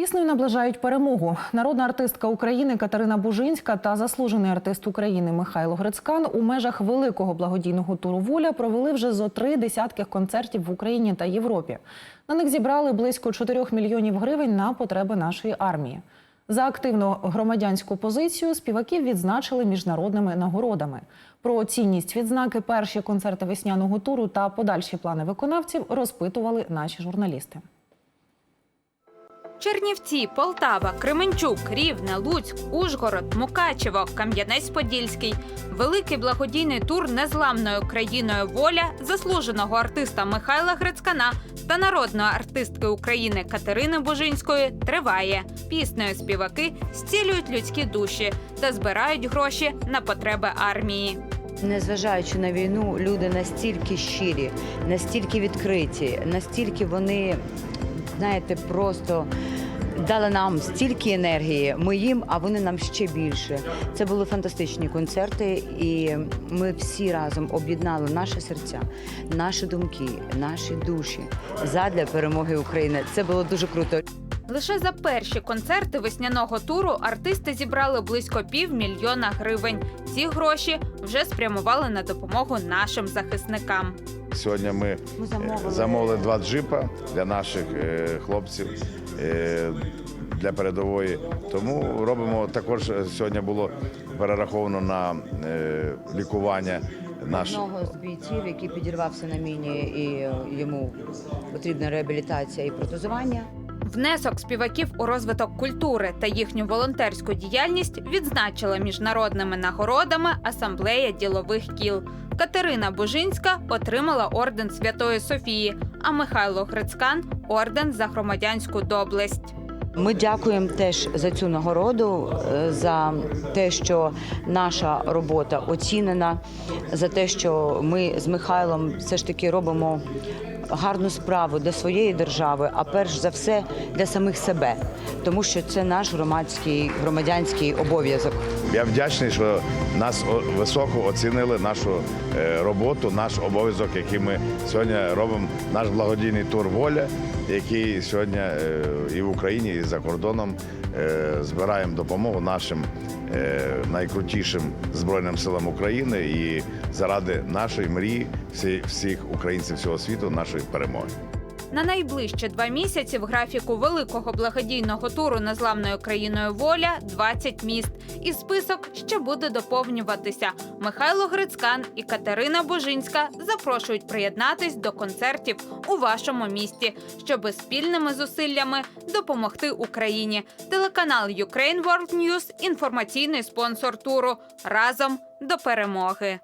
Піснею наближають перемогу. Народна артистка України Катерина Бужинська та заслужений артист України Михайло Грицькан у межах великого благодійного туру Воля провели вже зо три десятки концертів в Україні та Європі. На них зібрали близько 4 мільйонів гривень на потреби нашої армії. За активну громадянську позицію співаків відзначили міжнародними нагородами. Про цінність відзнаки, перші концерти весняного туру та подальші плани виконавців розпитували наші журналісти. Чернівці, Полтава, Кременчук, Рівне, Луцьк, Ужгород, Мукачево, Кам'янець-Подільський. Великий благодійний тур незламною країною воля заслуженого артиста Михайла Грицькана та народної артистки України Катерини Бужинської триває. Піснею співаки зцілюють людські душі та збирають гроші на потреби армії. Незважаючи на війну, люди настільки щирі, настільки відкриті, настільки вони, знаєте, просто дали нам стільки енергії. Ми їм, а вони нам ще більше. Це були фантастичні концерти, і ми всі разом об'єднали наші серця, наші думки, наші душі задля перемоги України. Це було дуже круто. Лише за перші концерти весняного туру артисти зібрали близько півмільйона гривень. Ці гроші вже спрямували на допомогу нашим захисникам. Сьогодні ми е, замовили. два джипа для наших е, хлопців е, для передової. Тому робимо також сьогодні було перераховано на лікування наш Одного з бійців, який підірвався на міні, і йому потрібна реабілітація і протезування. Внесок співаків у розвиток культури та їхню волонтерську діяльність відзначила міжнародними нагородами асамблея ділових кіл. Катерина Бужинська отримала орден Святої Софії, а Михайло Грицькан орден за громадянську доблесть. Ми дякуємо теж за цю нагороду, е, за те, що наша робота оцінена, за те, що ми з Михайлом все ж таки робимо гарну справу для своєї держави, а перш за все для самих себе, тому що це наш громадський громадянський обов'язок. Я вдячний, що нас високо оцінили нашу е, роботу, наш обов'язок, який ми сьогодні робимо, наш благодійний тур воля, який сьогодні е, і в Україні, і за кордоном е, збираємо допомогу нашим е, найкрутішим збройним силам України і заради нашої мрії всі- всіх українців всього світу, нашої перемоги. На найближчі два місяці в графіку великого благодійного туру незламною країною воля 20 міст. І список ще буде доповнюватися. Михайло Грицькан і Катерина Божинська запрошують приєднатись до концертів у вашому місті, щоби спільними зусиллями допомогти Україні. Телеканал Ukraine World News – інформаційний спонсор туру. Разом до перемоги.